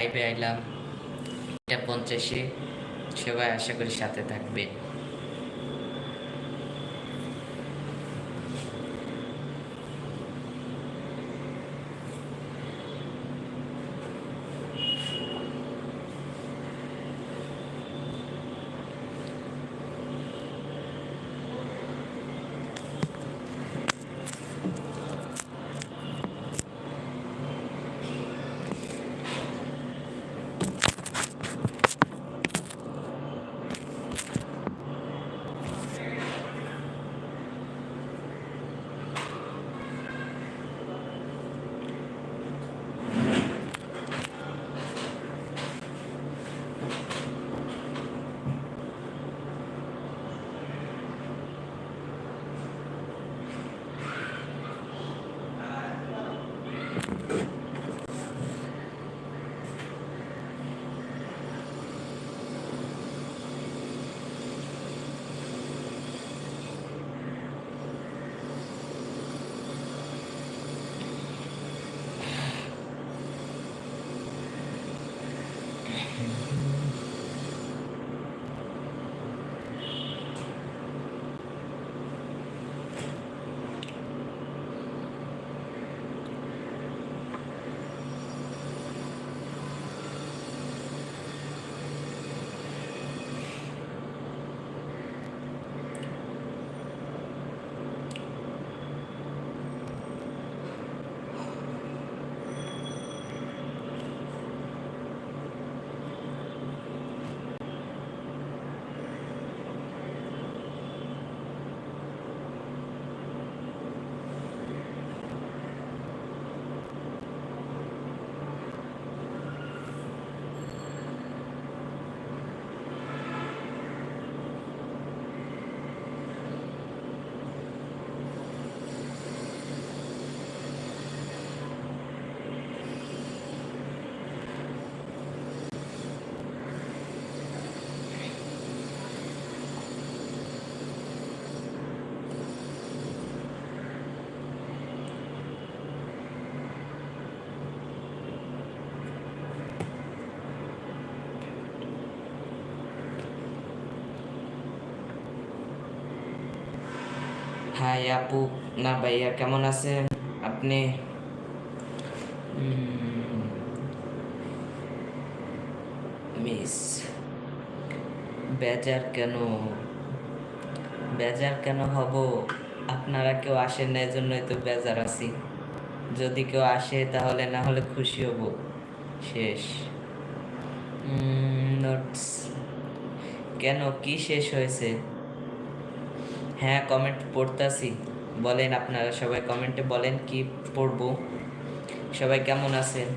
লাইভে আইলাম। এটা পঞ্চাশে। সবাই আশা করি সাথে থাকবে। হাই আপু। না ভাইয়া, কেমন আছেন? আপনি? মিস, বেজার কেন? বেজার কেন হব? আপনারা কেউ আসেন না, এজন্যই তো বেজার আছি। যদি কেউ আসে, তাহলে না হলে খুশি হব। শেষ। নোটস কেন, কি শেষ হয়েছে? হ্যাঁ কমেন্ট পড়তাছি। বলেন আপনারা সবাই কমেন্টে বলেন কি পড়ব। সবাই কেমন আছেন?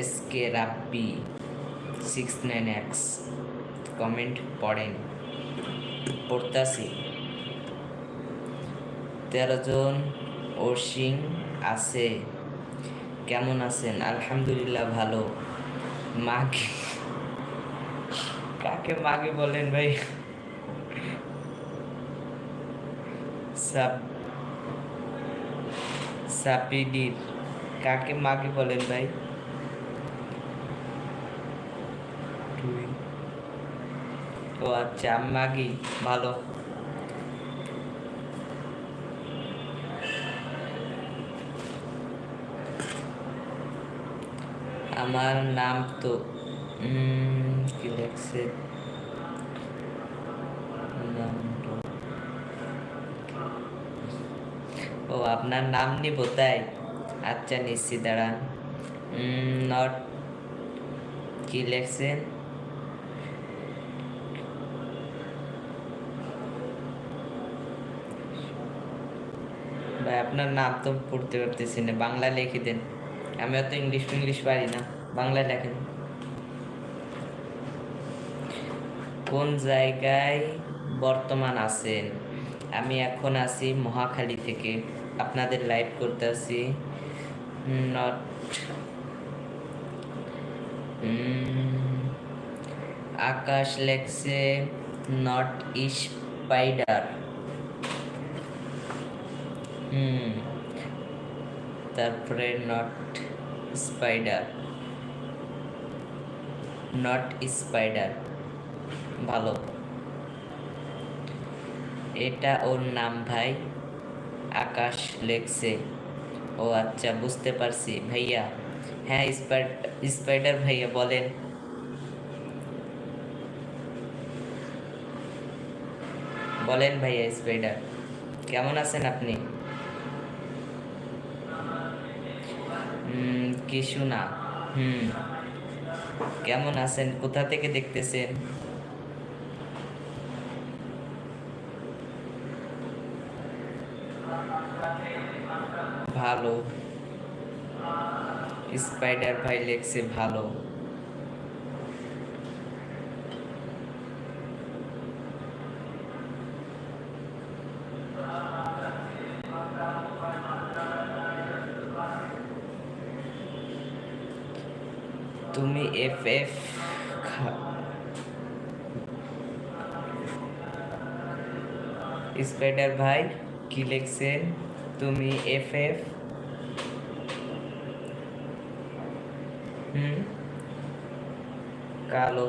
S K Rabbi six nine X comment পড়েন। পড়তাছি। তেরো জন ওশিং আছে। কেমন আছেন? আলহামদুলিল্লাহ ভালো। মাকে কাকে মাকে বলেন ভাই? সাপ সাপিডির। কাকে মাকে বলেন ভাই? ও আচ্ছা মাগি ভালো। আমার নাম তো কি লেখছে? ও, আপনার নাম নিব তাই? আচ্ছা নিচ্ছি, দাঁড়ান। নট কি লেখছেন ভাই, আপনার নাম তো পড়তে পারতেছি না, বাংলা লিখে দেন। আমি অত ইংলিশ ইংলিশ পারি না। বাংলায় লেখেন। কোন জায়গায় বর্তমান আছেন? আমি এখন আছি মহাখালী থেকে। আপনাদের লাইভ করতে আছি। নট আকাশ লেখছে নট স্পাইডার হুম তারপরে নট স্পাইডার নট স্পাইডার। ভালো। এটা ওর নাম ভাই, আকাশ লেখছে ও আচ্ছা বুঝতে পারছি। ভাইয়া হ্যাঁ স্পাইডার ভাইয়া, বলেন। বলেন ভাইয়া, স্পাইডার। কেমন আছেন আপনি? কিছু না। হুম। কেমন আছেন? কোথা থেকে দেখতেছেন? ভালো। স্পাইডার ভাই লেখছে ভালো। তুমি এফ এফ স্পাইডার ভাই কি লিখছেন? তুমি এফ এফ হুম? কালো।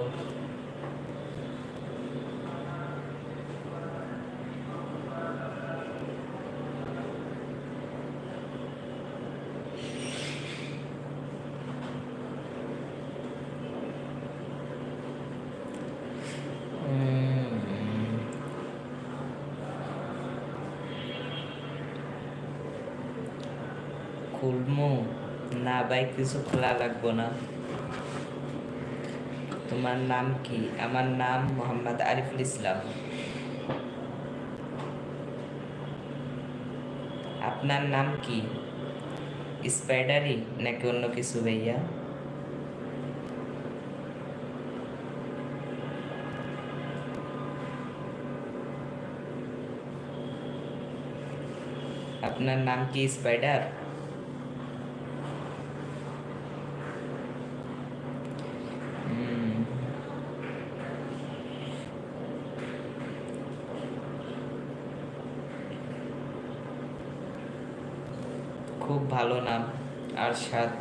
খুলমু না ভাই, কিছু খোলা লাগবো না। তোমার নাম কি? আমার নাম মোহাম্মদ আরিফুল ইসলাম। আপনার নাম কি? স্পাইডারি নাকি অন্য কিছু ভাইয়া? আপনার নাম কি স্পাইডার হুম। খুব ভালো নাম আর সাত।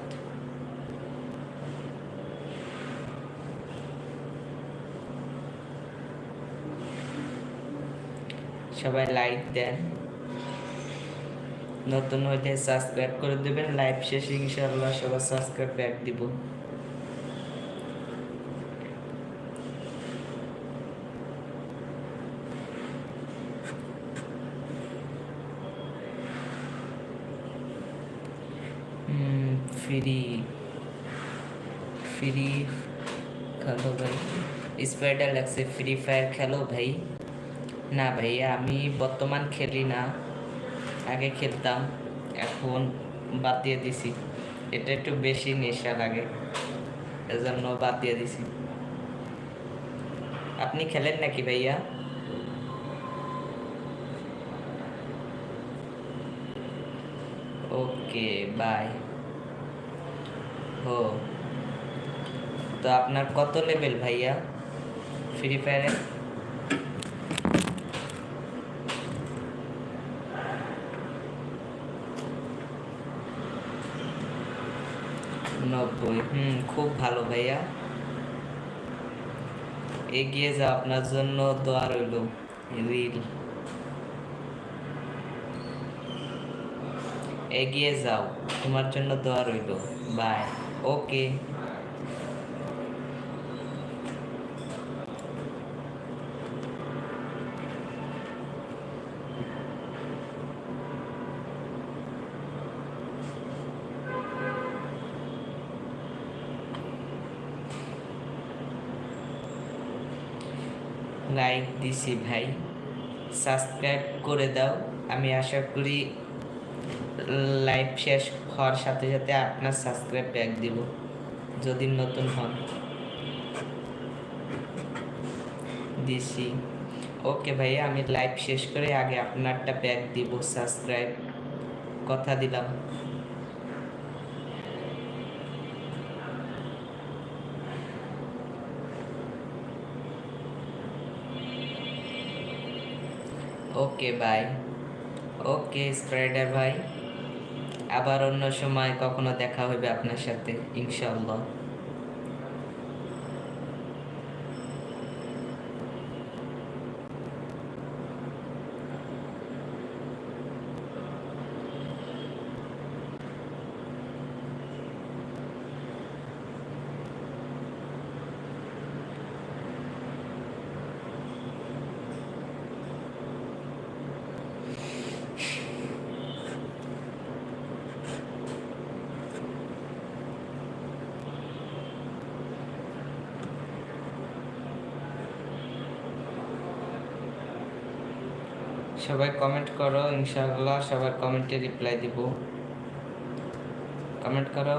সবাই লাইক দেন। নতুন হইতে সাবস্ক্রাইব করে দেবেন। লাইভ শেষে ইনশাআল্লাহ সবাই সাবস্ক্রাইব ব্যাক দিব ফ্রি ফ্রি খেলো ভাই স্পাইডার লাগছে ফ্রি ফায়ার খেলো ভাই না ভাইয়া আমি বর্তমান খেলি না আগে খেলতাম এখন বাদ দিয়ে দিছি এটা একটু বেশি নেশা লাগে এজন্য বাদ দিয়ে দিছি আপনি খেলেন নাকি ভাইয়া ওকে বাই ও তো আপনার কত লেভেল ভাইয়া? ফ্রি ফায়ারে নব্বই, হুম, খুব ভালো ভাইয়া। এগিয়ে যাও আপনার জন্য দোয়া রইল। রিল এগিয়ে যাও, তোমার জন্য দোয়া রইল। বাই ওকে লাইক দিছি ভাই। সাবস্ক্রাইব করে দাও। আমি আশা করি লাইভ শেষ হওয়ার সাথে সাথে আপনার সাবস্ক্রাইব ব্যাক দিব, যদি নতুন হন। দিছি। ওকে ভাই, আমি লাইভ শেষ করে আগে আপনারটা ব্যাক দিব, সাবস্ক্রাইব। কথা দিলাম। ওকে বাই ওকে স্প্রাইডার ভাই আবার অন্য সময় কখনো দেখা হবে আপনার সাথে ইনশাআল্লাহ। সবাই কমেন্ট করো ইনশাআল্লাহ সবার কমেন্টে রিপ্লাই দিব। কমেন্ট করো।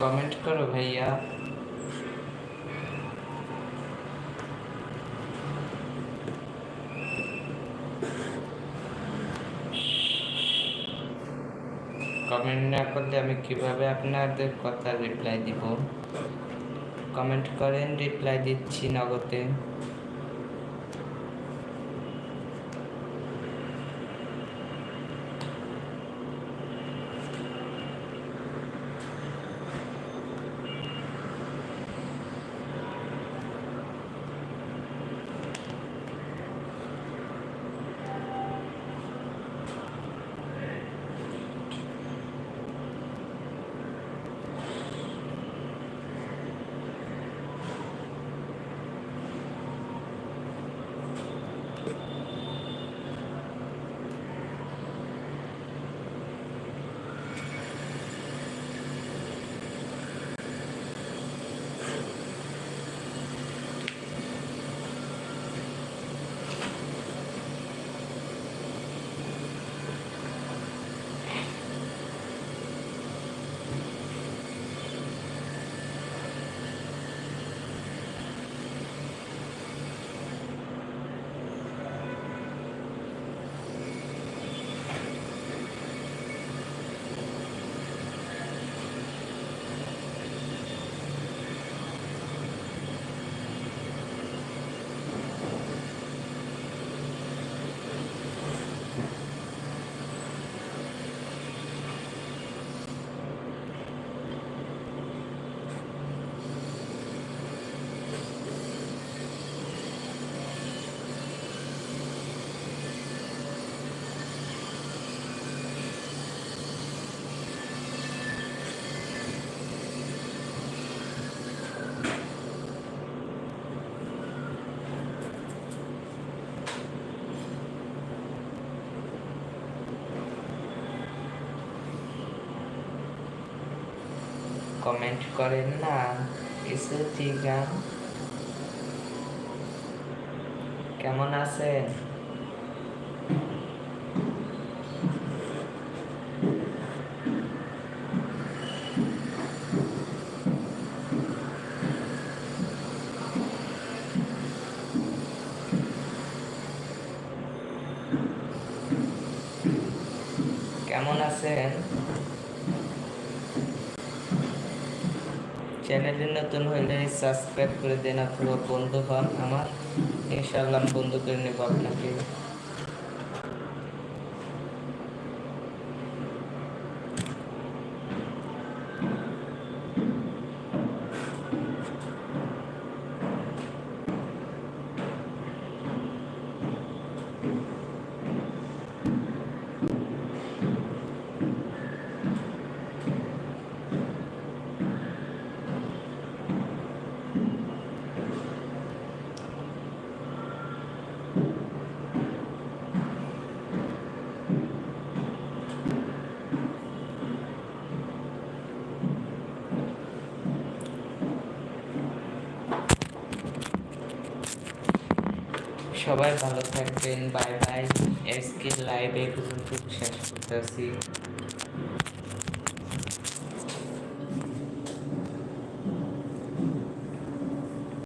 কমেন্ট করো ভাইয়া কমেন্ট না করলে আমি কীভাবে আপনাদের কথা রিপ্লাই দিব? কমেন্ট করেন রিপ্লাই দিচ্ছি নগদে। কমেন্ট করেন না কিছু গান কেমন আছেন কেমন আছেন চ্যানেলে নতুন হইলে সাবস্ক্রাইব করে দেন, অথবা বন্ধু হন আমার। ইনশাআল্লাহ আমি বন্ধু করে নেব আপনাকে। সবাই ভালো থাকবেন বাই বাই আজকে লাইভে পর্যন্ত শেষ করতেছি।